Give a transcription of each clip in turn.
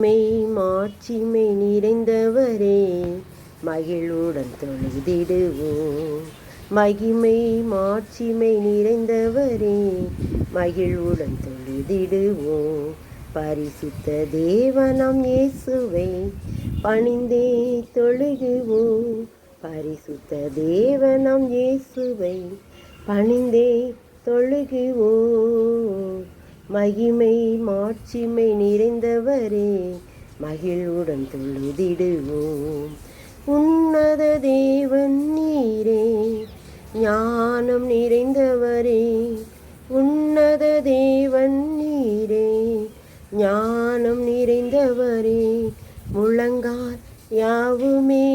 மெய் மாட்சிமை நிறைந்தவரே மகிழுடன் தொழுதிடுவோம். மகிமை மாட்சிமை நிறைந்தவரே மகிழ்வுடன் தொழுதிடுவோம். பரிசுத்த தேவனம் இயேசுவை பணிந்தே தொழுகுவோம். பரிசுத்த தேவனம் இயேசுவை பணிந்தே தொழுகுவோம். மகிமை மாட்சிமை நிறைந்தவரே மகிழ்வுடன் தொழுதிடுவோம் உன்னத தேவன் நீரே ஞானம் நிறைந்தவரே உன்னத தேவன் நீரே ஞானம் நிறைந்தவரே முழங்கால் யாவுமே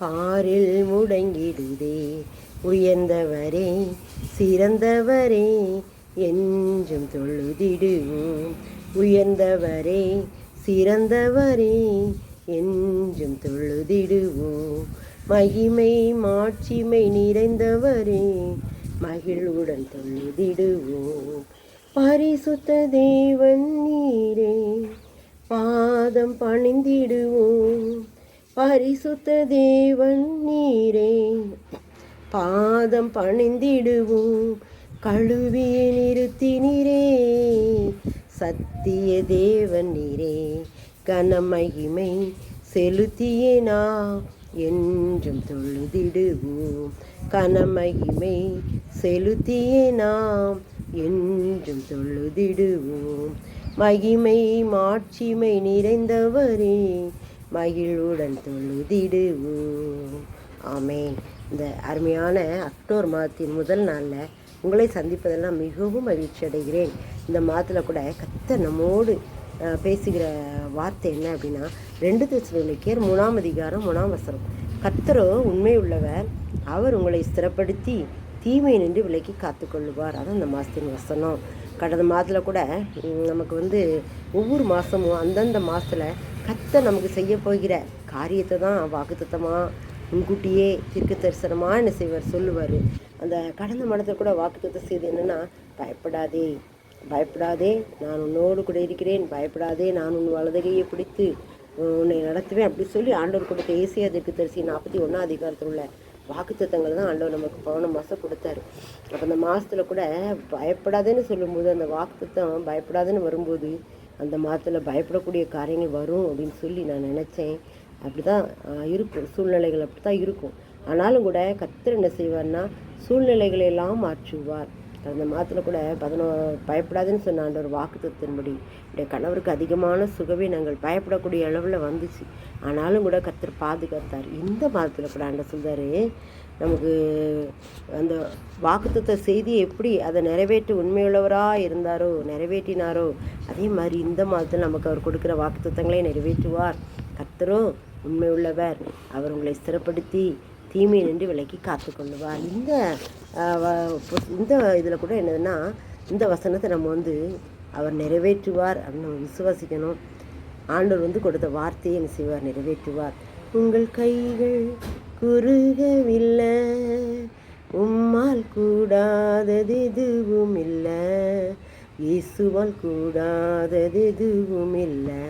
பாரில் முடங்கிடுதே உயர்ந்தவரே சிறந்தவரே என்றும் தொழுதிடுவோம் உயர்ந்தவரே சிறந்தவரே என்றும் தொழுதிடுவோம். மகிமை மாட்சிமை நிறைந்தவரே மகிழ்வுடன் தொழுதிடுவோம். பரிசுத்த தேவன் நீரே பாதம் பணிந்திடுவோம். பரிசுத்த தேவன் நீரே பாதம் பணிந்திடுவோம். கழுவிய நிறுத்தினிரே சத்திய தேவன் நீரே. கனமகிமை செலுத்தியே நாம் என்றும் தொழுதிடுவோம். கனமகிமை செலுத்தியே நாம் என்றும் தொழுதிடுவோம். மகிமை மாட்சிமை நிறைந்தவரே மகிழ்வுடன் தொழுதிடுவோம். ஆமே இந்த அருமையான அக்டோபர் மாதத்தின் முதல் நாளில் உங்களை சந்திப்பதெல்லாம் மிகவும் மகிழ்ச்சி அடைகிறேன். இந்த மாதத்தில் கூட கத்த நம்மோடு பேசுகிற வார்த்தை என்ன அப்படின்னா ரெண்டு திருச்சிலைக்கியர் மூணாம் அதிகாரம் மூணாம் வசனம். கத்தரோ உண்மை உள்ளவர் அவர் உங்களை ஸ்திரப்படுத்தி தீமை நின்று விலக்கி காத்துக்கொள்ளுவார். அதான் இந்த மாதத்தின் வசனம். கடந்த மாதத்தில் கூட நமக்கு வந்து ஒவ்வொரு மாதமும் அந்தந்த மாதத்தில் கத்த நமக்கு செய்ய போகிற காரியத்தை தான் வாக்குத்தத்தமாக முன்கூட்டியே தீர்க்க தரிசனமாக என்ன செய்வார் சொல்லுவார். அந்த கடந்த மனத்தில் கூட வாக்குத்தத்தை செய்து என்னென்னா பயப்படாதே பயப்படாதே நான் உன்னோடு கூட இருக்கிறேன் பயப்படாதே நான் உன் வலதுகையை பிடித்து உன்னை நடத்துவேன் அப்படி சொல்லி ஆண்டவர் கொடுத்த ஏசியா தீர்க்க தரிசி நாற்பத்தி ஒன்றாம் அதிகாரத்தில் உள்ள வாக்குத்தத்தங்கள் தான் ஆண்டவர் நமக்கு போன மாதம் கொடுத்தாரு. அப்போ அந்த மாதத்தில் கூட பயப்படாதேன்னு சொல்லும்போது அந்த வாக்குத்தத்தம் பயப்படாதேன்னு வரும்போது அந்த மாதத்தில் பயப்படக்கூடிய காரியங்கள் வரும் அப்படின்னு சொல்லி நான் நினச்சேன். அப்படி தான் இருக்கும். சூழ்நிலைகள் அப்படி தான் இருக்கும். ஆனாலும் கூட கத்தர் என்ன செய்வார்னா சூழ்நிலைகளை எல்லாம் மாற்றுவார். அந்த மாதத்தில் கூட பதினோ பயப்படாதுன்னு சொன்ன ஆண்டவர் வாக்குத்தத்தின்படி என்னுடைய கணவருக்கு அதிகமான சுகவே நாங்கள் பயப்படக்கூடிய அளவில் வந்துச்சு. ஆனாலும் கூட கத்தர் பாதுகாத்தார். இந்த மாதத்தில் கூட ஆண்ட சொல்கிறாரு நமக்கு அந்த வாக்குத்த செய்தி எப்படி அதை நிறைவேற்றி உண்மையுள்ளவராக இருந்தாரோ நிறைவேற்றினாரோ அதே மாதிரி இந்த மாதத்தில் நமக்கு அவர் கொடுக்குற வாக்குத்தங்களை நிறைவேற்றுவார். கத்தரும் உண்மையுள்ளவர். அவர் உங்களை ஸ்திரப்படுத்தி தீமை நின்று விலக்கி காத்துக்கொள்ளுவார். இந்த இந்த இதில் கூட என்னதுன்னா இந்த வசனத்தை நம்ம வந்து அவர் நிறைவேற்றுவார் அப்படின்னு நம்ம விசுவாசிக்கணும். ஆண்டவர் வந்து கொடுத்த வார்த்தையை என்ன செய்வார்? நிறைவேற்றுவார். உங்கள் கைகள் குறுகவில்லை உம்மால் கூடாதது எதுவும் இல்லை இயேசுவால் கூடாதது எதுவும் இல்லை.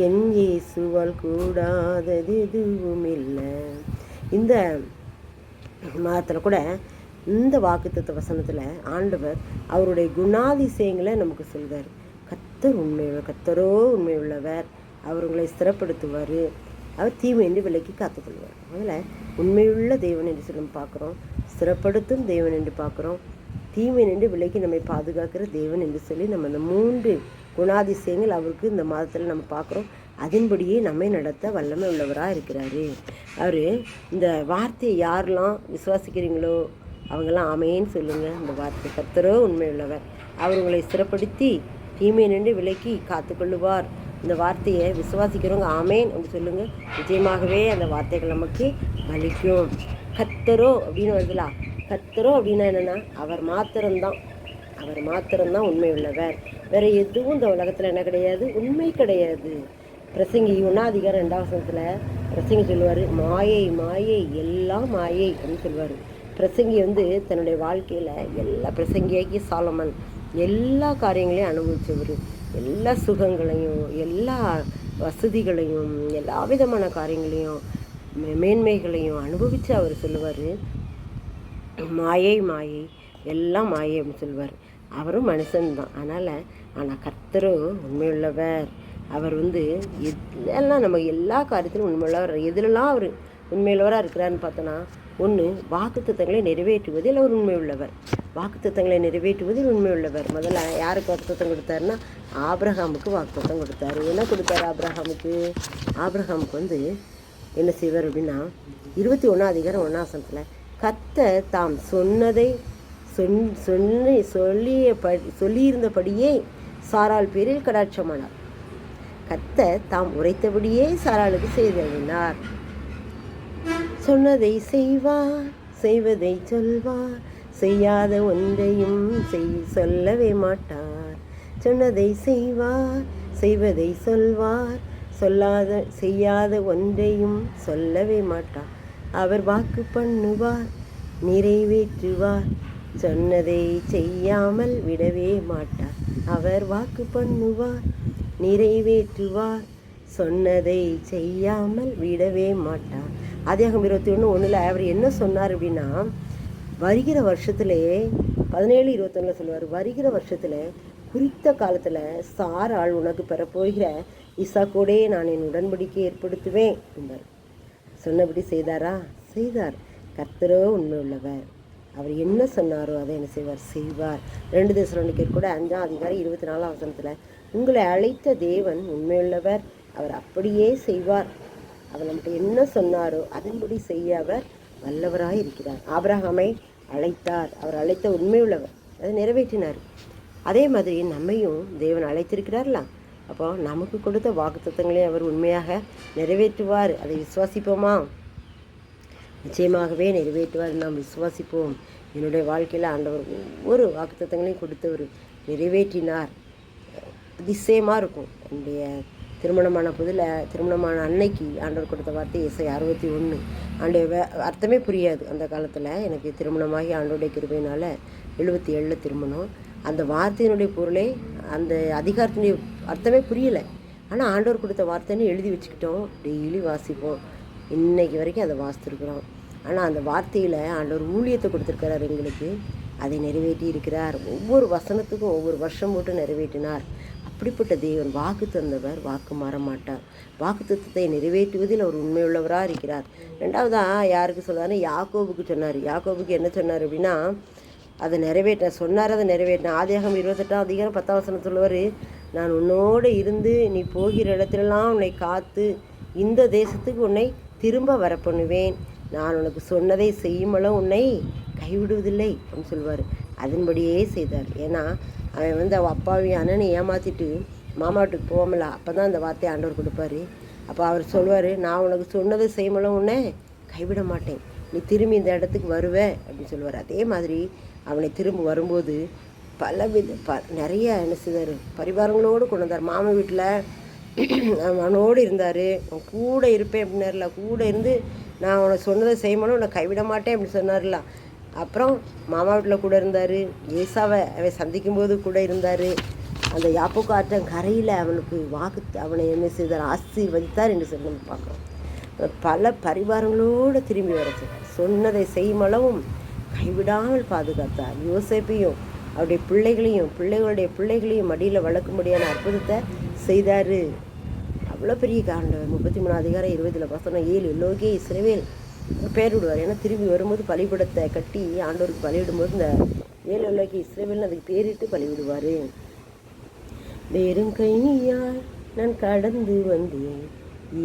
என் இயேசுவால் கூடாதது எதுவும் இல்லை இந்த மாதத்தில் கூட இந்த வாக்குத்த வசனத்தில் ஆண்டவர் அவருடைய குணாதிசயங்களை நமக்கு சொல்கிறார் கத்தர் உண்மையுள்ள கத்தரோ உண்மையுள்ளவர். அவர் உங்களை ஸ்திரப்படுத்துவார். அவர் தீமை என்று விலக்கி காத்துக்கொள்வார் அதில் உண்மையுள்ள தெய்வன் என்று சொல்லி பார்க்குறோம். ஸ்திரப்படுத்தும் தெய்வன் என்று பார்க்குறோம். தீமை நின்று விலக்கி நம்மை பாதுகாக்கிற தேவன் என்று சொல்லி நம்ம இந்த மூன்று குணாதிசயங்கள் அவருக்கு இந்த மாதத்தில் நம்ம பார்க்குறோம் அதன்படியே நம்மை நடத்த வல்லமை உள்ளவராக இருக்கிறாரு. அவர் இந்த வார்த்தையை யாரெல்லாம் விசுவாசிக்கிறீங்களோ அவங்கெல்லாம் ஆமையேன்னு சொல்லுங்கள் இந்த வார்த்தை கர்த்தரோ உண்மை உள்ளவர் அவர் உங்களை தீமை நின்று விலக்கி காத்துக்கொள்ளுவார். இந்த வார்த்தையை விசுவாசிக்கிறவங்க ஆமேன் அப்படின்னு சொல்லுங்கள் நிச்சயமாகவே அந்த வார்த்தைகள் நமக்கு பலிக்கும். கத்தரோ அப்படின்னு வருதுலா. கத்தரோ அப்படின்னா என்னென்னா அவர் மாத்திரம்தான். அவர் மாத்திரம்தான் உண்மை உள்ளவர் வேற எதுவும் இந்த உலகத்தில் என்ன கிடையாது? உண்மை கிடையாது. பிரசங்கி ஒன்றாதிகாரம் ரெண்டாவது வசனத்தில் பிரசங்கி சொல்லுவார் மாயை மாயை எல்லாம் மாயை அப்படின்னு சொல்லுவார். பிரசங்கி வந்து தன்னுடைய வாழ்க்கையில் எல்லா பிரசங்கியாக்கி சாலமன் எல்லா காரியங்களையும் அனுபவித்தவர் எல்லா சுகங்களையும் எல்லா வசதிகளையும் எல்லா விதமான காரியங்களையும் மேன்மைகளையும் அனுபவித்து அவர் சொல்லுவார் மாயை மாயை எல்லாம் மாயை அப்படின்னு சொல்லுவார். அவரும் மனுஷன்தான். அதனால் ஆனால் கர்த்தரும் உண்மையுள்ளவர். அவர் வந்து எல்லாம் நம்ம எல்லா காரியத்திலும் உண்மையுள்ளவர் எதுலலாம் அவர் உண்மையுள்ளவராக இருக்கிறாருன்னு பார்த்தோன்னா ஒன்று வாக்குத்தத்தங்களை நிறைவேற்றுவதில் அவர் உண்மையுள்ளவர். வாக்குத்தத்தங்களை நிறைவேற்றுவதில் உண்மையுள்ளவர். முதல்ல யாருக்கு வாக்குத்தத்தம் கொடுத்தாருன்னா ஆப்ரஹாமுக்கு வாக்குத்தத்தம் கொடுத்தாரு. என்ன கொடுத்தாரு ஆப்ரஹாமுக்கு ஆப்ரஹாமுக்கு வந்து என்ன செய்வார் அப்படின்னா இருபத்தி ஒன்றாம் அதிகாரம் ஒன்றாசனத்தில் கத்த தாம் சொன்னதை சொன் சொன்ன சொல்லிய படி சொல்லியிருந்தபடியே சாராள் பேரில் கடாட்சமானார். கத்த தாம் உரைத்தபடியே சாராளுக்கு செய்தறினார் சொன்னதை செய்வார் செய்வதை சொல்வார் செய்யாத ஒன்றையும் செய் சொல்லவே மாட்டார். சொன்னதை செய்வார் செய்வதை சொல்வார் சொல்லாத செய்யாத ஒன்றையும் சொல்லவே மாட்டார். அவர் வாக்கு பண்ணுவார் நிறைவேற்றுவார். சொன்னதை செய்யாமல் விடவே மாட்டார். அவர் வாக்கு பண்ணுவார் நிறைவேற்றுவார். சொன்னதை செய்யாமல் விடவே மாட்டார். அதிகம் இருபத்தி ஒன்று ஒன்றில் அவர் என்ன சொன்னார் அப்படின்னா வருகிற வருஷத்துலேயே பதினேழு இருபத்தொன்னில் சொல்லுவார் வருகிற வருஷத்தில் குறித்த காலத்தில் சார் ஆள் உனக்கு பெறப்போகிற இசாக்கோடே நான் என் உடன்படிக்கை ஏற்படுத்துவேன் என்பார். சொன்னபடி செய்தாரா? செய்தார். கர்த்தரோ உண்மை உள்ளவர் அவர் என்ன சொன்னாரோ அதை என்ன செய்வார்? செய்வார். ரெண்டு தேசரோனிக்கர் கூட அஞ்சாம் அதிகாரி இருபத்தி நாலாம் வசனத்தில் உங்களை அழைத்த தேவன் உண்மையுள்ளவர் அவர் அப்படியே செய்வார். அவர் நம்மகிட்ட என்ன சொன்னாரோ அதன்படி செய்ய அவர் வல்லவராக இருக்கிறார். ஆபிரகாமை அழைத்தார். அவர் அழைத்த உண்மையுள்ளவர். அதை நிறைவேற்றினார். அதே மாதிரி நம்மையும் தேவன் அழைத்திருக்கிறார்லாம் அப்போ நமக்கு கொடுத்த வாக்குத்தத்தங்களை அவர் உண்மையாக நிறைவேற்றுவார். அதை விசுவாசிப்போமா? நிச்சயமாகவே நிறைவேற்றுவார். நாம் விசுவாசிப்போம். என்னுடைய வாழ்க்கையில் ஆண்டவர் ஒவ்வொரு வாக்குத்தத்தங்களையும் கொடுத்தவர் நிறைவேற்றினார். அதிசயமாக இருக்கும். என்னுடைய திருமணமான புதில் திருமணமான அன்னைக்கு ஆண்டவர் கொடுத்த வார்த்தை இசை அறுபத்தி ஒன்று ஆண்டைய அர்த்தமே புரியாது அந்த காலத்தில். எனக்கு திருமணமாகி ஆண்டோடைய கிருபையினால் எழுபத்தி ஏழில் திருமணம். அந்த வார்த்தையினுடைய பொருளே அந்த அதிகாரத்தினுடைய அர்த்தமே புரியலை. ஆனால் ஆண்டவர் கொடுத்த வார்த்தைன்னு எழுதி வச்சுக்கிட்டோம். டெய்லி வாசிப்போம். இன்னைக்கு வரைக்கும் அதை வாசித்துருக்குறோம். ஆனால் அந்த வார்த்தையில் ஆண்டவர் ஊழியத்தை கொடுத்துருக்கிறார் எங்களுக்கு. அதை நிறைவேற்றி இருக்கிறார். ஒவ்வொரு வசனத்துக்கும் ஒவ்வொரு வருஷம் போட்டு நிறைவேற்றினார். அப்படிப்பட்ட தேவன் வாக்கு தந்தவர் வாக்கு மாற மாட்டார் வாக்கு தத்துவத்தை நிறைவேற்றுவதில் அவர் உண்மையுள்ளவராக இருக்கிறார். ரெண்டாவதாக யாருக்கு சொல்றாருன்னா யாக்கோபுக்கு சொன்னார். யாக்கோபுக்கு என்ன சொன்னார் அப்படின்னா அதை நிறைவேற்ற சொன்னார் அதை நிறைவேற்றின ஆதியாகம் இருபத்தெட்டாம் அதிகாரம் பத்தாம் வசனம் சொல்லுவார் நான் உன்னோடு இருந்து நீ போகிற இடத்துலலாம் உன்னை காத்து இந்த தேசத்துக்கு உன்னை திரும்ப வர பண்ணுவேன். நான் உனக்கு சொன்னதை செய்யுமளவு உன்னை? கைவிடுவதில்லை அப்படின்னு சொல்லுவார். அதன்படியே செய்தார். ஏன்னா அவன் வந்து அவள் அப்பாவி அண்ணனை ஏமாற்றிட்டு மாமா வீட்டுக்கு போகமல? அப்போ தான் அந்த வார்த்தையை ஆண்டவர் கொடுப்பாரு. அப்போ அவர் சொல்லுவார் நான் உனக்கு சொன்னதை செய்யுமளவு உன்னை? கைவிட மாட்டேன். நீ திரும்பி இந்த இடத்துக்கு வருவ அப்படின்னு சொல்லுவார். அதே மாதிரி அவனை திரும்ப வரும்போது பல வித ப நிறைய என்ன செய்தார்? பரிவாரங்களோடு கொண்டு வந்தார். மாமன் வீட்டில் அவனோடு இருந்தார். அவன் கூட இருப்பேன் அப்படின்னார்ல கூட இருந்து நான் அவனை சொன்னதை செய்யணும் உன்னை கைவிட மாட்டேன் அப்படின்னு சொன்னார்ல. அப்புறம் மாமா வீட்டில் கூட இருந்தார். ஏசாவை அவன் சந்திக்கும்போது கூட இருந்தார். அந்த யாப்புக்கு ஆற்றம் கரையில் அவனுக்கு வாக்கு அவனை என்ன செய்தார்? ஆசீர்வதித்தார் என்று சொல்லி நம்ம பார்க்குறோம். பல பரிவாரங்களோடு திரும்பி வர சொன்னதை சொன்னதை செய்யுமளவும் கைவிடாமல் பாதுகாத்தார். யோசேப்பையும் அவருடைய பிள்ளைகளையும் பிள்ளைகளுடைய பிள்ளைகளையும் மடியில் வளர்க்கும்படியான அற்புதத்தை செய்தார். அவ்வளோ பெரிய காண்டவர் முப்பத்தி மூணு அதிகாரம் இருபதில் பசங்க ஏழு எல்லோகே இஸ்ரவேல் பேர் விடுவார். ஏன்னா திரும்பி வரும்போது பலிபடத்தை கட்டி ஆண்டோருக்கு பலியிடும்போது இந்த ஏழு எல்லோகே இஸ்ரவேல்னு அதுக்கு பேரிட்டு பலிவிடுவார். வெறும் கையால் நான் கடந்து வந்தேன்.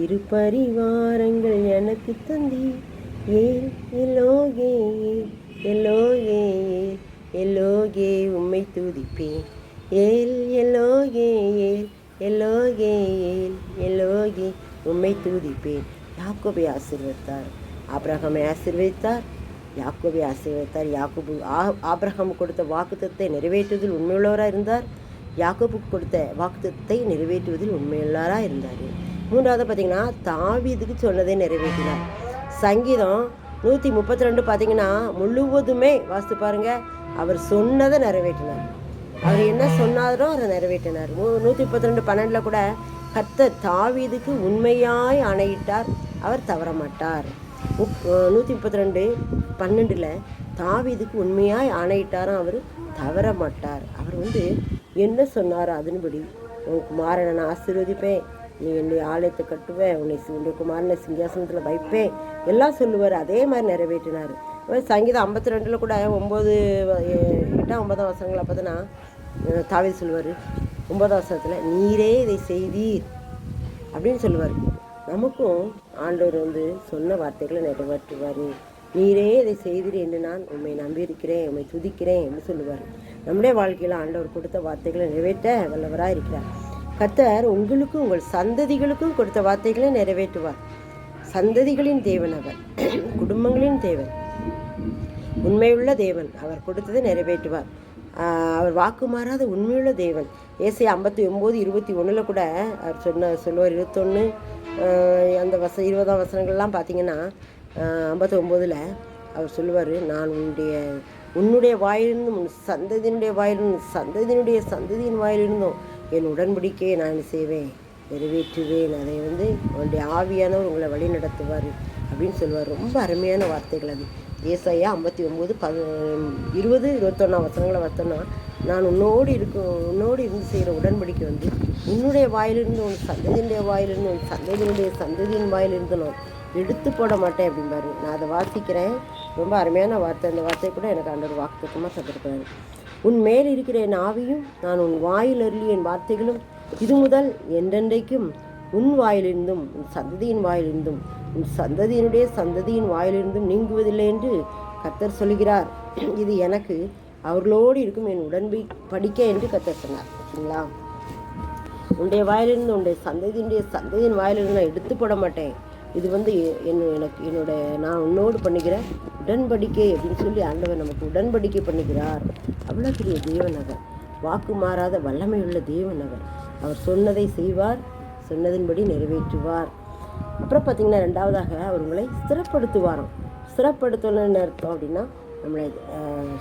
இரு பரிவாரங்கள் எனக்கு தந்தி ஏ எல்லோகே எல்லோகே எல்லோகே உம்மை துதிப்பேன். ஏல் எல்லோகே ஏல் எல்லோகே ஏல் எல்லோகே உம்மை துதிப்பேன். யாக்கோபை ஆசீர்வதித்தார். ஆபிரகாமை ஆசீர்வதித்தார். யாக்கோபை ஆசீர்வதித்தார். யாக்கோபு ஆ ஆபிரகாம் கொடுத்த வாக்குத்தத்தை நிறைவேற்றுவதில் உண்மையுள்ளவராக இருந்தார். யாக்கோபுக்கு கொடுத்த வாக்குத்தத்தை நிறைவேற்றுவதில் உண்மையுள்ளவராக இருந்தார். மூன்றாவது பார்த்தீங்கன்னா தாவீதுக்கு சொன்னதை நிறைவேற்றினார். சங்கீதம் நூற்றி முப்பத்தி ரெண்டு பார்த்தீங்கன்னா முழுவதுமே வாசித்து பாருங்க. அவர் சொன்னதை நிறைவேற்றினார். அவர் என்ன சொன்னாரோ அதை நிறைவேற்றினார். நூ நூற்றி முப்பத்தி ரெண்டு பன்னெண்டில் கூட கர்த்தர் தாவீதுக்கு உண்மையாய் ஆணையிட்டார். அவர் தவற மாட்டார். முப் நூற்றி முப்பத்தி ரெண்டு பன்னெண்டில் தாவீதுக்கு உண்மையாய் ஆணையிட்டாரும் அவர்? தவற மாட்டார். அவர் வந்து என்ன சொன்னாரோ அதன்படி உன் குமாரனை நான் ஆசீர்வதிப்பேன். நீ என்னுடைய ஆலயத்தை கட்டுவேன் உன்னை சி- உன்னுடைய குமாரனை சிங்காசனத்தில் வைப்பேன் எல்லாம் சொல்லுவார். அதே மாதிரி நிறைவேற்றினார். சங்கீதம் ஐம்பத்தி ரெண்டில் கூட ஒம்பது எட்டாம் ஒன்பதாம் வசனங்களை பார்த்தோன்னா தாவே சொல்லுவார். ஒன்பதாம் வசனத்தில் நீரே இதை செய்தீர் அப்படின்னு சொல்லுவார். நமக்கும் ஆண்டவர் வந்து சொன்ன வார்த்தைகளை நிறைவேற்றுவார். நீரே இதை செய்தீர் என்று நான் உண்மை நம்பியிருக்கிறேன் உண்மை துதிக்கிறேன் என்று சொல்லுவார். நம்முடைய வாழ்க்கையில் ஆண்டவர் கொடுத்த வார்த்தைகளை நிறைவேற்ற வல்லவராக இருக்கிறார் கர்த்தர் உங்களுக்கும் உங்கள் சந்ததிகளுக்கும் கொடுத்த வார்த்தைகளை நிறைவேற்றுவார். சந்ததிகளின் தேவன் அவர். குடும்பங்களின் தேவன். உண்மையுள்ள தேவன் அவர் கொடுத்ததை நிறைவேற்றுவார். அவர் வாக்கு மாறாத உண்மையுள்ள தேவன். ஏசி ஐம்பத்தி ஒம்பது இருபத்தி ஒன்றில் கூட அவர் சொன்ன சொல்லுவார் இருபத்தொன்று அந்த வச இருபதாம் வசனங்கள்லாம் பார்த்தீங்கன்னா ஐம்பத்தி ஒம்போதில் அவர் சொல்லுவார் நான் உன்னுடைய உன்னுடைய வாயிலிருந்தும் சந்ததியினுடைய வாயிலிருந்தும் சந்ததியினுடைய சந்ததியின் வாயிலிருந்தும் என் உடன்படிக்கையை நான் செய்வேன்? நிறைவேற்றுவேன். அதை வந்து உங்களுடைய ஆவியானவர் உங்களை வழி நடத்துவார் அப்படின்னு சொல்லுவார். ரொம்ப அருமையான வார்த்தைகள் அது. ஏசாயா ஐம்பத்தி ஒம்பது பது இருபது இருபத்தொன்னா வசனங்களை பார்த்தோன்னா நான் உன்னோடு இருக்கும் உன்னோடு இருந்து செய்கிற உடன்படிக்கை வந்து உன்னுடைய வாயிலிருந்து உன் சந்ததியினுடைய வாயிலிருந்து உன் சந்ததியினுடைய சந்ததியின் வாயிலிருந்து நான் எடுத்து போட மாட்டேன் அப்படிம்பாரு. நான் அதை வாசிக்கிறேன். ரொம்ப அருமையான வார்த்தை. அந்த வார்த்தை கூட எனக்கு வாக்கு வாக்குத்தமாக தந்திருக்கிறாரு உன் மேல் இருக்கிற என் ஆவியும் நான் உன் வாயில் அருளிய என் வார்த்தைகளும் இது முதல் என்றென்றைக்கும் உன் வாயிலிருந்தும் உன் சந்ததியின் வாயிலிருந்தும் உன் சந்ததியினுடைய சந்ததியின் வாயிலிருந்தும் நீங்குவதில்லை என்று கத்தர் சொல்கிறார். இது எனக்கு அவர்களோடு இருக்கும் என் உடன்பை படிக்க என்று கத்தர் சொன்னார். சரிங்களா? உன்னுடைய வாயிலிருந்து உன்னுடைய சந்ததியினுடைய சந்ததியின் வாயிலிருந்து நான் எடுத்து போட மாட்டேன். இது வந்து எ- என்ன எனக்கு என்னோட நான் உன்னோடு பண்ணுகிற உடன்படிக்கை அப்படின்னு சொல்லி ஆண்டவர் நமக்கு உடன்படிக்கை பண்ணுகிறார். அவ்வளோ பெரிய தேவன் அவர் வாக்கு மாறாத வல்லமை உள்ள தேவன் அவர் அவர் சொன்னதை செய்வார் சொன்னதின்படி நிறைவேற்றுவார். அப்புறம் பார்த்தீங்கன்னா ரெண்டாவதாக அவர் உங்களை ஸ்திரப்படுத்துவாராம். ஸ்திரப்படுத்தணும்னு அர்த்தம் அப்படின்னா நம்மளை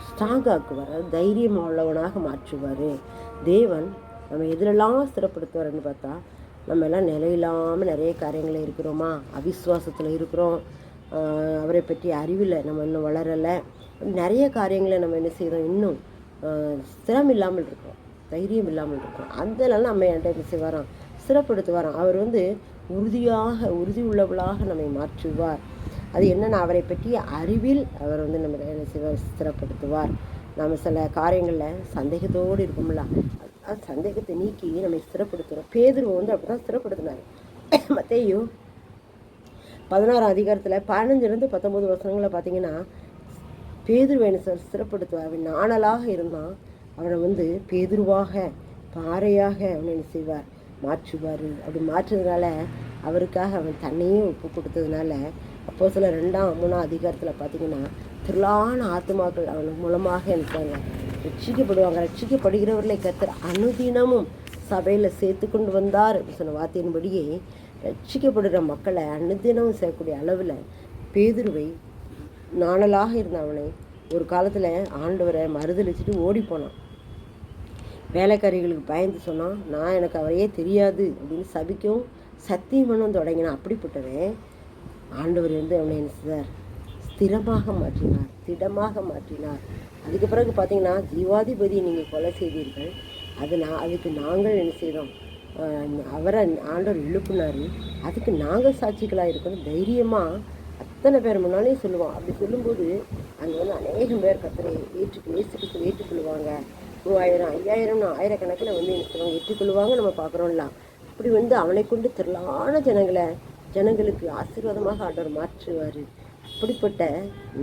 ஸ்ட்ராங் ஆக்குவார். அதாவது தைரியம் உள்ளவனாக மாற்றுவார். தேவன் நம்ம எதிலெல்லாம் ஸ்திரப்படுத்துவார்னு பார்த்தா நம்ம எல்லாம் நிலையில்லாமல் நிறைய காரியங்களில் இருக்கிறோமா? அவிஸ்வாசத்தில் இருக்கிறோம். அவரை பற்றி அறிவில் நம்ம இன்னும் வளரலை. நிறைய காரியங்களை நம்ம என்ன செய்கிறோம் இன்னும் ஸ்திரம் இல்லாமல் இருக்கிறோம். தைரியம் இல்லாமல் இருக்கிறோம். அதனால நம்ம என்கிட்ட என்ன செய்வாராம்? வரோம். அவர் வந்து உறுதியாக உறுதி உள்ளவளாக நம்மை மாற்றுவார். அது என்னென்ன அவரை பற்றிய அறிவில் அவர் வந்து நம்ம என்ன செய்வார்? ஸ்திரப்படுத்துவார் நம்ம சில காரியங்களில் சந்தேகத்தோடு இருக்கும்ல. சந்தேகத்தை நீக்கி நம்மை ஸ்திரப்படுத்துகிறோம் பேதுருவை வந்து அப்படி தான் ஸ்திரப்படுத்தினார். மத்தையும் பதினாறாம் அதிகாரத்தில் பதினஞ்சுலேருந்து பத்தொம்போது வருஷங்களில் பார்த்தீங்கன்னா பேதுருவேனை சார் ஸ்திரப்படுத்துவார் அவன் நாணலாக இருந்தான் அவனை வந்து பேதுருவாக பாறையாக அவனை என்ன செய்வார் மாற்றுவார். அப்படி மாற்றுறதுனால அவருக்காக அவன் தன்னையும் ஒப்பு கொடுத்ததுனால அப்போ சில ரெண்டாம் மூணாம் அதிகாரத்தில் பார்த்தீங்கன்னா திரளான ஆத்துமாக்கள் அவன் மூலமாக இருக்காங்க ரட்சிக்கப்படுவாங்க. ரட்சிக்கப்படுகிறவர்களை கத்தர் அனுதினமும் சபையில் சேர்த்து கொண்டு வந்தார் அப்படின்னு சொன்ன வார்த்தையின்படியே ரட்சிக்கப்படுகிற மக்களை அனுதினமும் செய்யக்கூடிய அளவில் பேதுருவை நாணலாக இருந்த அவனை ஒரு காலத்தில் ஆண்டவரை மறுதளிச்சுட்டு ஓடி போனான். வேலைக்காரிகளுக்கு பயந்து சொன்னான் நான் எனக்கு அவரையே தெரியாது அப்படின்னு சபிக்கும் சத்தியமனம் தொடங்கினான். அப்படிப்பட்டவன் ஆண்டவர் வந்து அவனை என்ன செய்தார்? ஸ்திரமாக மாற்றினார் திடமாக மாற்றினார். அதுக்கு பிறகு பார்த்தீங்கன்னா ஜீவாதிபதியை நீங்கள் கொலை செய்தீர்கள். அது நான் அதுக்கு நாங்கள் என்ன செய்தோம்? அவரை ஆண்டவர் எழுப்புனார். அதுக்கு நாங்கள் சாட்சிகளாக இருக்கணும் தைரியமாக அத்தனை பேர் முன்னாலேயும் சொல்லுவோம். அப்படி சொல்லும்போது அங்கே வந்து அநேகம் பேர் கத்தரை ஏற்றுக்கு ஏற்றுக்கு ஏற்றுக்கொள்வாங்க மூவாயிரம் ஐயாயிரம்னு ஆயிரக்கணக்கில் வந்து என்ன சொல்லுவாங்க ஏற்றுக்கொள்வாங்க நம்ம பார்க்குறோம்ல. அப்படி வந்து அவனை கொண்டு திரளான ஜனங்களை ஜனங்களுக்கு ஆசீர்வாதமாக ஆண்டவர் மாற்றுவார். அப்படிப்பட்ட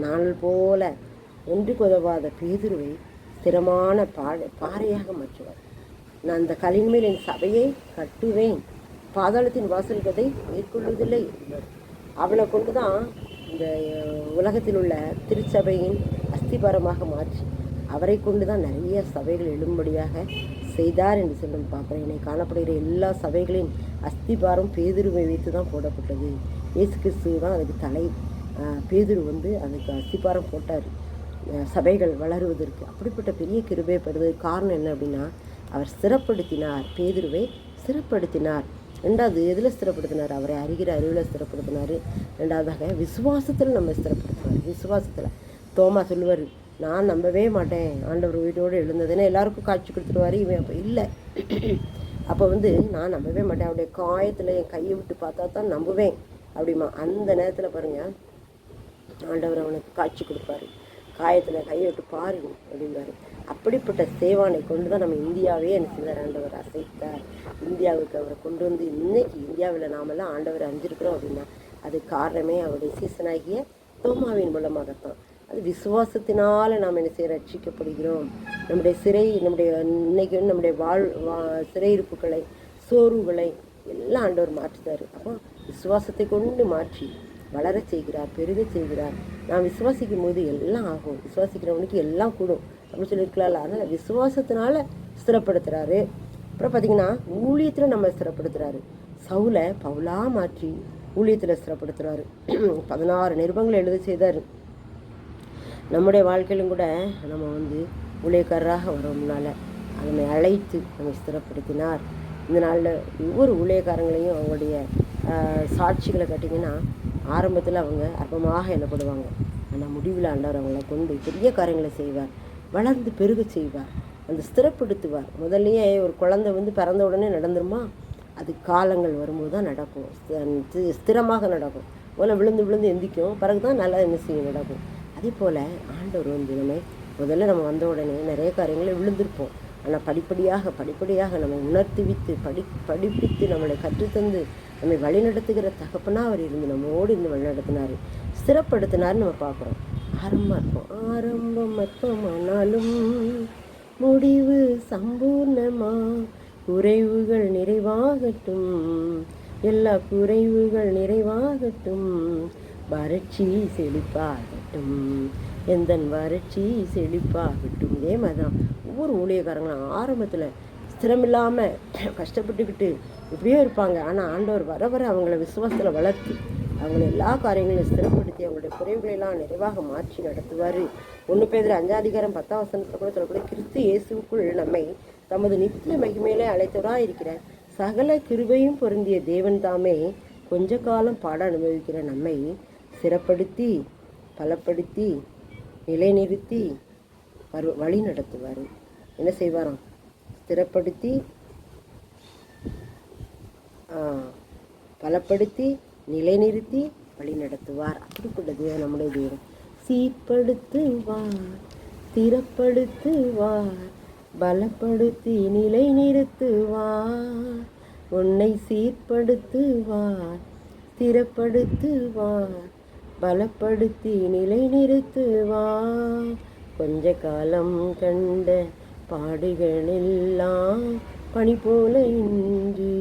நாள் போல ஒன்றுக்கு உதவாத பேதுருவை ஸ்திரமான பாறை பாறையாக மாற்றுவார். நான் அந்த கலின்மேல் என் சபையை கட்டுவேன். பாதாளத்தின் வாசல்கதை மேற்கொள்வதில்லை. அவளை கொண்டு தான் இந்த உலகத்தில் உள்ள திருச்சபையின் அஸ்திபாரமாக மாற்றி அவரை கொண்டு தான் நிறைய சபைகள் எழும்படியாக செய்தார் என்று சொல்லும் பார்க்குறேன். என்னை காணப்படுகிற எல்லா சபைகளின் அஸ்திபாரம் பேதுருவை வைத்து தான் போடப்பட்டது. இயேசு கிறிஸ்து தான் அதுக்கு தலை. பேதுரு வந்து அதுக்கு அஸ்திபாரம் போட்டார். சபைகள் வளருவதற்கு அப்படிப்பட்ட பெரிய கிருபை பெறுவதற்கு காரணம் என்ன அப்படின்னா அவர் சிறப்படுத்தினார். பேதுருவை சிறப்படுத்தினார். ரெண்டாவது எதில் ஸ்திரப்படுத்தினார் அவரை அறிகிற அறிவில் சிறப்படுத்தினார். ரெண்டாவதாக விசுவாசத்தில் நம்ம சிறப்படுத்தினார். விசுவாசத்தில். தோமா சொல்லுவார் நான் நம்பவே மாட்டேன். ஆண்டவர் வீட்டோடு எழுந்ததுன்னு எல்லாருக்கும் காட்சி கொடுத்துருவார். இவன் அப்போ இல்லை. அப்போ வந்து நான் நம்பவே மாட்டேன். அவருடைய காயத்தில் என் கையை விட்டு பார்த்தா தான் நம்புவேன். அப்படிமா அந்த நேரத்தில் பாருங்கள் ஆண்டவர் அவனுக்கு காட்சி கொடுப்பாரு. காயத்தில் கையை விட்டு பாரு அப்படிம்பாரு. அப்படிப்பட்ட சேவானை கொண்டு தான் நம்ம இந்தியாவே என்ன செய்தார்? ஆண்டவர் அசைத்தார். இந்தியாவுக்கு அவரை கொண்டு வந்து இன்னைக்கு இந்தியாவில் நாமெல்லாம் ஆண்டவர் அறிஞ்சிருக்கிறோம் அப்படின்னா அது காரணமே அவருடைய சீசனாகிய தோமாவின் மூலமாகத்தான். அது விசுவாசத்தினால் நாம் என்ன செய்ய ரட்சிக்கப்படுகிறோம். நம்முடைய சிறை நம்முடைய இன்னைக்கு நம்முடைய வாழ் வா சிறையிருப்புகளை சோர்வுகளை எல்லாம் ஆண்டவர் மாற்றுத்தார் அப்போ விசுவாசத்தை கொண்டு மாற்றி வளரச் செய்கிறார் பெருகச் செய்கிறார். நான் விசுவாசிக்கும் போது எல்லாம் ஆகும். விசுவாசிக்கிறவனுக்கு எல்லாம் கூடும். அப்படின்னு சொல்லியிருக்கலாம்ல. அதனால் விசுவாசத்தினால ஸ்திரப்படுத்துகிறாரு அப்புறம் பார்த்தீங்கன்னா ஊழியத்தில் நம்ம ஸ்திரப்படுத்துகிறாரு சவுலை பவுலாக மாற்றி ஊழியத்தில் ஸ்திரப்படுத்துகிறாரு பதினாறு நிருபங்களை எழுத செய்தார். நம்முடைய வாழ்க்கையிலும் கூட நம்ம வந்து ஊழியக்காரராக வரோம்னால நம்மை அழைத்து நம்மை ஸ்திரப்படுத்தினார். இந்த நாளில் ஒவ்வொரு ஊழியக்காரங்களையும் அவங்களுடைய சாட்சிகளை கேட்டிங்கன்னா ஆரம்பத்தில் அவங்க அற்பமாக எண்ணப்படுவாங்க ஆனால் முடிவில் ஆண்டவர் அவங்கள கொண்டு பெரிய காரியங்களை செய்வார். வளர்ந்து பெருக செய்வார். அந்த ஸ்திரப்படுத்துவார். முதல்லையே ஒரு குழந்தை வந்து பிறந்த உடனே நடந்துருமா? அது காலங்கள் வரும்போது தான் நடக்கும் ஸ்திரமாக நடக்கும். முதல்ல விழுந்து விழுந்து எந்திக்கும். பிறகு தான் நல்லா என்ன செய்யும்? நடக்கும். அதே போல் ஆண்டவர் வந்து நம்மை முதல்ல நம்ம வந்த உடனே நிறைய காரியங்களை விழுந்திருப்போம். ஆனால் படிப்படியாக படிப்படியாக நம்மை உணர்த்துவித்து படி படிப்பித்து நம்மளை கற்றுத்தந்து நம்மை வழிநடத்துகிற தகப்பனாக அவர் இருந்து நம்மோடு இருந்து வழிநடத்தினார். ஸ்திரப்படுத்தினார்னு நம்ம பார்க்குறோம். ஆரம்பமாக இருக்கும் ஆரம்பம் அற்பமானாலும் முடிவு சம்பூர்ணமா குறைவுகள் நிறைவாகட்டும். எல்லா குறைவுகள் நிறைவாகட்டும். வறட்சி செழிப்பாகட்டும். எந்த வறட்சி செழிப்பாகட்டும். இதே மாதிரி தான் ஒவ்வொரு ஊழியக்காரங்களும் ஆரம்பத்தில் ஸ்திரமில்லாமல் கஷ்டப்பட்டுக்கிட்டு இப்படியே இருப்பாங்க. ஆனால் ஆண்டவர் வர வர அவங்கள விசுவாசத்தில் வளர்த்து அவங்களை எல்லா காரியங்களையும் ஸ்திரப்படுத்தி அவங்களுடைய குறைவுகளை எல்லாம் நிறைவாக மாற்றி நடத்துவார். ஒன்று பேர் அஞ்சாதிகாரம் பத்தாம் வசனத்தில் கூட சொல்லக்கூடிய கிறிஸ்து இயேசுக்குள் நம்மை தமது நித்திய மகிமையிலே அழைத்தவராக இருக்கிற சகல கிருபையும் பொருந்திய தேவன் தாமே கொஞ்ச காலம் பாட அனுபவிக்கிற நம்மை சிறப்படுத்தி பலப்படுத்தி நிலைநிறுத்தி வழி நடத்துவார் என்ன செய்வாராம்? ஸ்திரப்படுத்தி ஆ, பலப்படுத்தி நிலைநிறுத்தி வழிநடத்துவார். அப்படிப்பட்டது நம்முடைய தெய்வம் சீர்படுத்துவார் ஸ்திரப்படுத்துவார் பலப்படுத்தி நிலை நிறுத்துவார் உன்னை சீர்படுத்துவார் ஸ்திரப்படுத்துவார் பலப்படுத்தி நிலை நிறுத்துவார் கொஞ்ச காலம் கண்ட பாடுகளெல்லாம் பனி போல இன்றி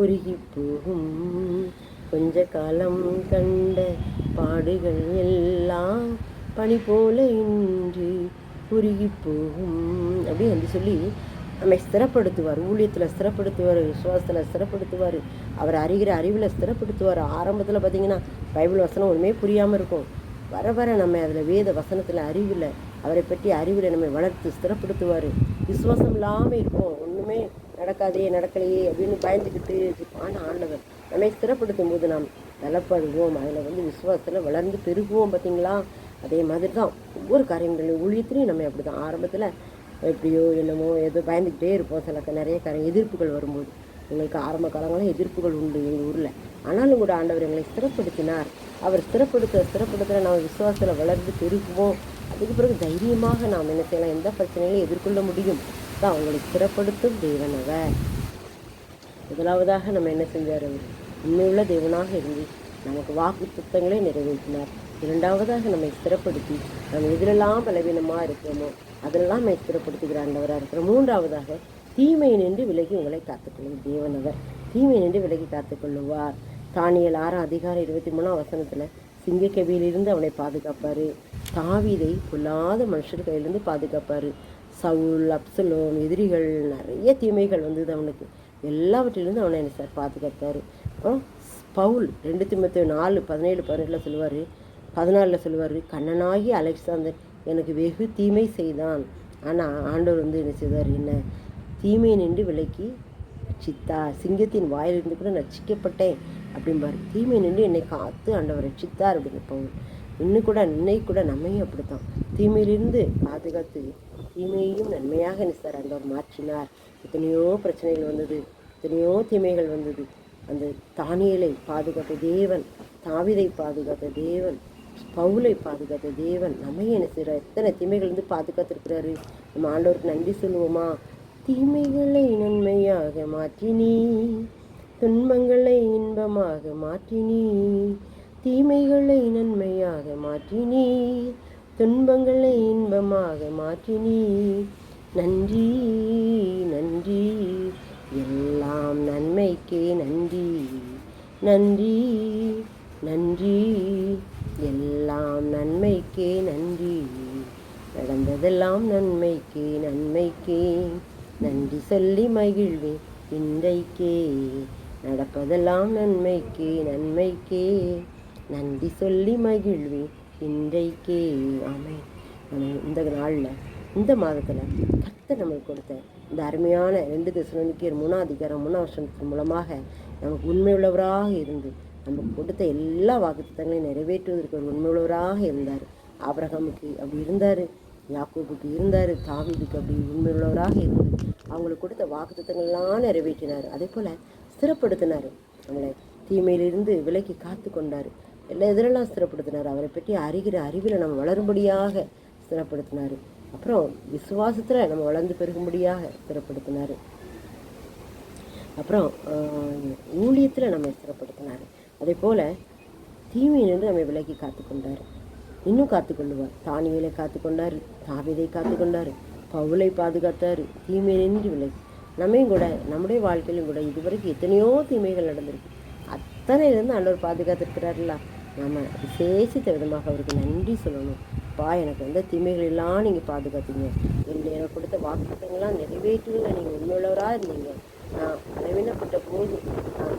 உருகி போகும் கொஞ்ச காலம் கண்ட பாடுகள் எல்லாம் பனி போல இன்றி உருகி போகும் அப்படி வந்து சொல்லி நம்மை ஸ்திரப்படுத்துவார். ஊழியத்தில் ஸ்திரப்படுத்துவார் விசுவாசத்தில் ஸ்திரப்படுத்துவார். அவர் அறிகிற அறிவில் ஸ்திரப்படுத்துவார். ஆரம்பத்தில் பார்த்தீங்கன்னா பைபிள் வசனம் ஒன்றுமே புரியாமல் இருக்கும். வர வர நம்ம அதில் வேத வசனத்தில் அறிவில் அவரை பற்றி அறிவில் நம்மை வளர்த்து ஸ்திரப்படுத்துவார். விசுவாசம் இல்லாமல் இருப்போம் ஒன்றுமே நடக்காதே நடக்கலையே அப்படின்னு பயந்துக்கிட்டு ஆனால் ஆண்டவர். நம்மை ஸ்திரப்படுத்தும் போது நாம் நலப்படுவோம் அதில் வந்து விசுவாசத்தில் வளர்ந்து பெருகுவோம் பார்த்தீங்களா அதே மாதிரி தான் ஒவ்வொரு காரியங்களையும் ஊழியத்திலையும் நம்ம அப்படி தான் ஆரம்பத்தில் எப்படியோ என்னமோ ஏதோ பயந்துக்கிட்டே இருப்போம். சில க- நிறைய காரியம் எதிர்ப்புகள் வரும்போது. எங்களுக்கு ஆரம்ப காலங்களில் எதிர்ப்புகள் உண்டு எங்கள் ஊரில். ஆனாலும் கூட ஆண்டவர் எங்களை ஸ்திரப்படுத்தினார். அவர் ஸ்திரப்படுத்த ஸ்திரப்படுத்துகிற நாம் விசுவாசத்தில் வளர்ந்து பெருகுவோம். அதுக்கு பிறகு தைரியமாக நாம் என்ன செய்யலாம்? எந்த பிரச்சனைகளையும் எதிர்கொள்ள முடியும். தான் அவங்களை ஸ்திரப்படுத்தும் தேவனவர் முதலாவதாக நம்ம என்ன செஞ்சார் அவர்? உண்மையுள்ள தேவனாக இருந்து நமக்கு வாக்கு திட்டங்களை நிறைவேற்றினார். இரண்டாவதாக நம்மை ஸ்திரப்படுத்தி நம்ம எதிலெல்லாம் பலவீனமாக இருக்கிறோமோ அதெல்லாம் நம்மை ஸ்திரப்படுத்துகிற ஆண்டவராக இருக்கிறோம் மூன்றாவதாக தீமை நின்று விலகி உங்களை காத்துக்கொள்ளும் தேவனவர் தீமை நின்று விலகி காத்துக்கொள்ளுவார். தானியல் ஆறு அதிகாரம் இருபத்தி மூணாம் வசனத்தில் சிங்கக்கவியிலிருந்து அவனை பாதுகாப்பார். தாவிதை பொல்லாத மனுஷர் கையிலேருந்து பாதுகாப்பார். சவுல் அப்சலோம் எதிரிகள் நிறைய தீமைகள் வந்தது அவனுக்கு. எல்லாவற்றிலிருந்து அவனை என்ன சார் பாதுகாத்தார்? அப்புறம் பவுல் ரெண்டு திமுத்தி நாலு பதினேழு பதினெட்டில் சொல்லுவார். பதினாலில் சொல்லுவார் கண்ணனாகி அலெக்சாந்தர் எனக்கு வெகு தீமை செய்தான். ஆனால் ஆண்டவர் வந்து என்ன செய்தார்? என்ன? தீமை நின்று விலக்கி சித்தா சிங்கத்தின் வாயிலிருந்து கூட நச்சிக்கப்பட்டேன் அப்படிம்பார். தீமை நின்று என்னை காத்து ஆண்டவர் ரட்சித்தார் அப்படின்னு பவுல் இன்னும் கூட இன்னைக்கு கூட நம்மையும் அப்படித்தான். தீமையிலிருந்து பாதுகாத்து தீமையையும் நன்மையாக நினைச்சார் ஆண்டவர் மாற்றினார். எத்தனையோ பிரச்சனைகள் வந்தது எத்தனையோ தீமைகள் வந்தது. அந்த தானியலை பாதுகாத்த தேவன் தாவிதை பாதுகாத்த தேவன் பவுலை பாதுகாத்த தேவன் நம்ம என்ன செய்கிறார் எத்தனை தீமைகள் வந்து பாதுகாத்திருக்கிறாரு. நம்ம ஆண்டவருக்கு நன்றி சொல்லுவோமா? தீமைகளை நன்மையாக மாற்றினீ துன்பங்களை இன்பமாக மாற்றினீ தீமைகளை நன்மையாக மாற்றினீ துன்பங்களை இன்பமாக மாற்றினீ நன்றி நன்றி. எல்லாம் நன்மைக்கே நன்றி. நன்றி நன்றி. எல்லாம் நன்மைக்கே நன்றி. நடந்ததெல்லாம் நன்மைக்கே நன்மைக்கே. நன்றி சொல்லி மகிழ்வேன் இன்றைக்கே. நடப்பதெல்லாம் நன்மைக்கே நன்மைக்கே. நன்றி சொல்லி மகிழ்வேன் இன்றைக்கே ஆமை நம்ம இந்த நாளில் இந்த மாதத்தில் கர்த்தர் நம்மளுக்கு கொடுத்த இந்த அருமையான ரெண்டு தசனிக்கர் மூணாம் அதிகாரம் மூணாம் மூலமாக நமக்கு உண்மையுள்ளவராக இருந்து நமக்கு கொடுத்த எல்லா வாக்குத்தங்களையும் நிறைவேற்றுவதற்கு ஒரு உண்மையுள்ளவராக இருந்தார். ஆபிரகாமுக்கு அப்படி இருந்தார் யாக்கோபுக்கு இருந்தார் தாவீதுக்கு அப்படி உண்மையுள்ளவராக இருந்து அவங்களுக்கு கொடுத்த வாக்குத்தங்கள்லாம் நிறைவேற்றினார். அதே போல் ஸ்திரப்படுத்தினார். நம்மளை தீமையிலிருந்து விலக்கி காத்து கொண்டார். எல்லா எதிரெல்லாம் ஸ்திரப்படுத்தினார்? அவரை பற்றி அறிகிற அறிவில் நம்ம வளரும்படியாக ஸ்திரப்படுத்தினார். அப்புறம் விசுவாசத்தில் நம்ம வளர்ந்து பெருகும்படியாக ஸ்திரப்படுத்தினார். அப்புறம் ஊழியத்தில் நம்ம ஸ்திரப்படுத்தினார். அதே போல் தீமையிலிருந்து நம்மை விலக்கி காத்துக்கொண்டார் இன்னும் காத்துக்கொள்ளுவார் தானியலை காத்துக்கொண்டார் தாவிதை காத்துக்கொண்டார் பவுலை பாதுகாத்தார் தீமையிலின்றி விலகி நம்மையும் கூட நம்முடைய வாழ்க்கையிலும் கூட இதுவரைக்கும் எத்தனையோ தீமைகள் நடந்திருக்கு. அத்தனையிலேருந்து ஆண்டவர் பாதுகாத்திருக்கிறாருல்ல. நம்ம விசேஷித்த விதமாக அவருக்கு நன்றி சொல்லணும். பா எனக்கு வந்து தீமைகள் எல்லாம் நீங்கள் பாதுகாத்தீங்க. என்னை எனக்கு கொடுத்த வாக்குத்தங்கள்லாம் நிறைவேற்றுவதில் நீங்கள் உண்மையுள்ளவராக இருந்தீங்க. நான் அளவினப்பட்ட போது நான்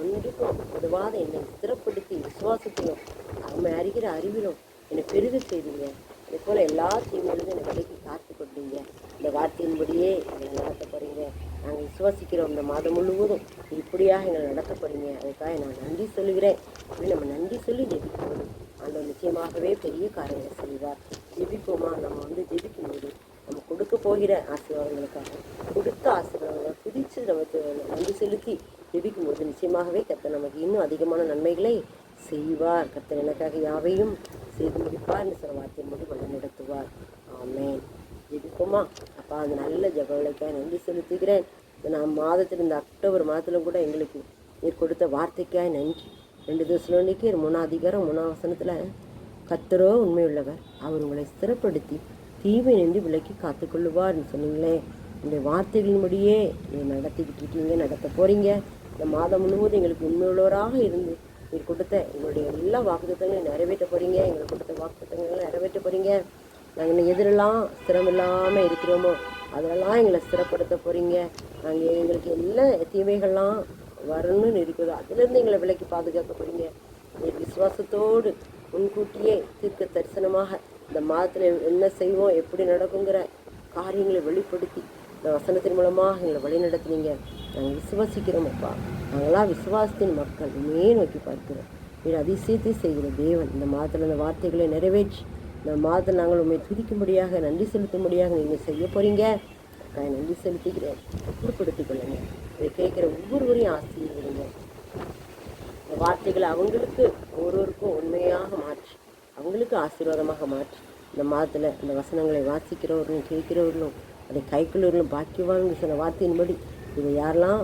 ஒன்றுக்கும் உதவாத என்னை ஸ்திரப்படுத்தி விசுவாசத்திலும் அவன் அறிகிற அறிவிலும் என்னை பெருக செய்தீங்க. அதே போல் எல்லா தீமையிலிருந்து என்னை விலைக்கு காத்து செய்ய இந்த வார்த்தையின்படியே எங்களை நடத்த போகிறீங்க நாங்கள் விசுவாசிக்கிறோம் இந்த மாதம் முழுவதும். இப்படியாக எங்களை நடத்த போகிறீங்க அதுக்காக நான் நன்றி சொல்லுகிறேன். அப்படி நம்ம நன்றி சொல்லி ஜெபிக்கணும் அந்த நிச்சயமாகவே பெரிய காரியங்களை செய்வார். ஜெபிப்போமா? நம்ம வந்து ஜெபிக்கும்போது நம்ம கொடுக்க போகிற ஆசீர்வாதங்களுக்காக கொடுத்த ஆசீர்வாதங்களை புதிச்சு நமக்கு நன்றி செலுத்தி ஜெபிக்கும்போது நிச்சயமாகவே கத்த நமக்கு இன்னும் அதிகமான நன்மைகளை செய்வார். கர்த்தர் எனக்காக யாவையும் செய்து முடிப்பார் என்று சில வார்த்தையை மட்டும் வழி நடத்துவார். ஆமேன். இருக்குமா? அப்பா அது நல்ல ஜபங்களுக்காக நன்றி செலுத்துகிறேன். நான் மாதத்தில் இந்த அக்டோபர் மாதத்தில் கூட எங்களுக்கு நீர் கொடுத்த வார்த்தைக்காக நன்றி. ரெண்டு திவசலோனிக்கு மூணாம் அதிகாரம் மூணாம் வசனத்தில் கத்தரோ உண்மையுள்ளவர் அவர் உங்களை ஸ்திரப்படுத்தி தீமை நின்று விலக்கி காத்துக்கொள்ளுவார்னு சொன்னீங்களே. இந்த வார்த்தைகளின்படியே நீங்கள் நடத்திக்கிட்டு இருக்கீங்க நடத்த போகிறீங்க இந்த மாதம் முழுவதும் எங்களுக்கு உண்மையுள்ளவராக இருந்து நீர் கொடுத்த எங்களுடைய எல்லா வாக்குத்தங்களையும் நிறைவேற்ற போகிறீங்க எங்களுக்கு கொடுத்த வாக்குத்தங்களை நிறைவேற்ற போகிறீங்க நாங்கள் இன்னும் எதிரெல்லாம் சிரமம் இல்லாமல் இருக்கிறோமோ அதிலெல்லாம் எங்களை சிறப்படுத்த போகிறீங்க நாங்கள் எங்களுக்கு எல்லா தீமைகள்லாம் வரணும்னு இருக்குதோ அதுலேருந்து எங்களை விலைக்கு பாதுகாக்க போகிறீங்க எங்கள் விசுவாசத்தோடு முன்கூட்டியே தீர்க்க தரிசனமாக இந்த மாதத்தில் என்ன செய்வோம் எப்படி நடக்குங்கிற காரியங்களை வெளிப்படுத்தி இந்த வசனத்தின் மூலமாக எங்களை வழி நடத்துனீங்க நாங்கள் விசுவாசிக்கிறோம் அப்பா நாங்களாம் விசுவாசத்தின் மக்கள். உண்மையே நோக்கி பார்க்கிறோம். நீர் அதிசயத்தை செய்கிற தேவன் இந்த மாதத்தில் இந்த வார்த்தைகளை நிறைவேற்றி இந்த மாதத்தில் நாங்கள் உண்மை துதிக்கும்படியாக நன்றி செலுத்தும்படியாக நீங்கள் செய்ய போகிறீங்க நான் நன்றி செலுத்துகிறேன். பொறுப்படுத்திக் கொள்ளுங்க. இதை கேட்குற ஒவ்வொருவரையும் ஆசீர்வதிங்க. இந்த வார்த்தைகளை அவங்களுக்கு ஒருவருக்கும் உண்மையாக மாற்றி அவங்களுக்கு ஆசீர்வாதமாக மாற்றி இந்த மாதத்தில் இந்த வசனங்களை வாசிக்கிறவர்களும் கேட்கிறவர்களும் அதை கைக்குள்ளவர்களும் பாக்கியவான்ங்க சொன்ன வார்த்தையின்படி இதை யாரெல்லாம்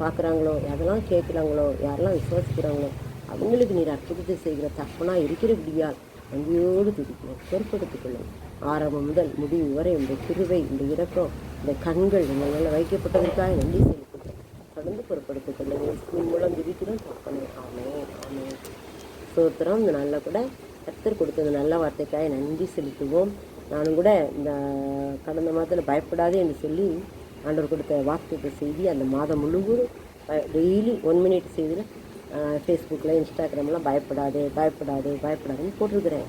பார்க்குறாங்களோ யாரெல்லாம் கேட்குறாங்களோ யாரெல்லாம் விசுவாசிக்கிறாங்களோ அவங்களுக்கு நீர் அற்புதத்தை செய்கிற தப்பனாக இருக்கிறபடியால் நன்றியோடு துதிக்கிறோம் பொறுப்படுத்திக் கொள்ளும் ஆரம்பம் முதல் முடிவு வரை இந்த கிருவை இந்த இறக்கம் இந்த கண்கள் இந்த மேலே வைக்கப்பட்டதற்காக நன்றி செலுத்துகிறோம் தொடர்ந்து பொறுப்படுத்திக் கொள்ளுங்கள். ஸ்கூல் மூலம் துதிக்கிறோம். தப்பனே ஆமே ஆமே சோத்திரம் இந்த நாளில் கூட கத்தர் கொடுத்த இந்த நல்ல வார்த்தைக்காக நன்றி செலுத்துவோம். நானும் கூட இந்த கடந்த மாதத்தில் பயப்படாதே என்று சொல்லி ஆண்டவர் கொடுத்த வார்த்தைக்கு செய்தி அந்த மாதம் முழுவதும் டெய்லி ஒன் மினிட் செய்தியில் ஃபேஸ்புக்கில் இன்ஸ்டாகிராம்லாம் பயப்படாது பயப்படாது பயப்படாதுன்னு போட்டிருக்கிறேன்.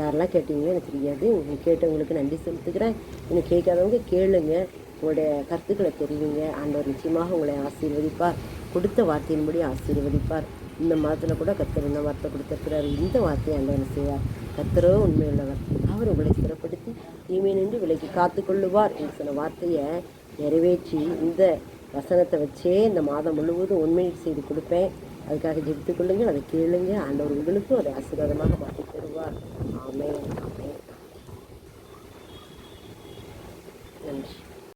யாரெல்லாம் கேட்டிங்களோ எனக்கு தெரியாது. உங்களுக்கு கேட்டவங்களுக்கு நன்றி செலுத்துக்கிறேன் இன்னும் கேட்காதவங்க கேளுங்க. உங்களுடைய கருத்துக்களை தெரியுங்க ஆண்டவர் நிச்சயமாக உங்களை ஆசீர்வதிப்பார். கொடுத்த வார்த்தையின்படி ஆசீர்வதிப்பார். இந்த மாதத்தில் கூட கத்தர் என்ன வார்த்தை கொடுத்திருக்கிறார். இந்த வார்த்தையை ஆண்டவர் செய்வார். கத்தரோ உண்மையுள்ளவர். அவர் உங்களை சிறப்படுத்தி தீமை நின்று விலைக்கு காத்துக்கொள்ளுவார். என்று சொன்ன வார்த்தையை நிறைவேற்றி இந்த வசனத்தை வச்சே இந்த மாதம் முழுவதும் உண்மை செய்து கொடுப்பேன். அதுக்காக ஜெபித்துக் கொள்ளுங்கள் அதை கேளுங்க ஆண்டவர் உங்களுக்கும் அதை ஆசீர்வாதமாக மாற்றி தருவார். ஆமே ஆமே நன்றி.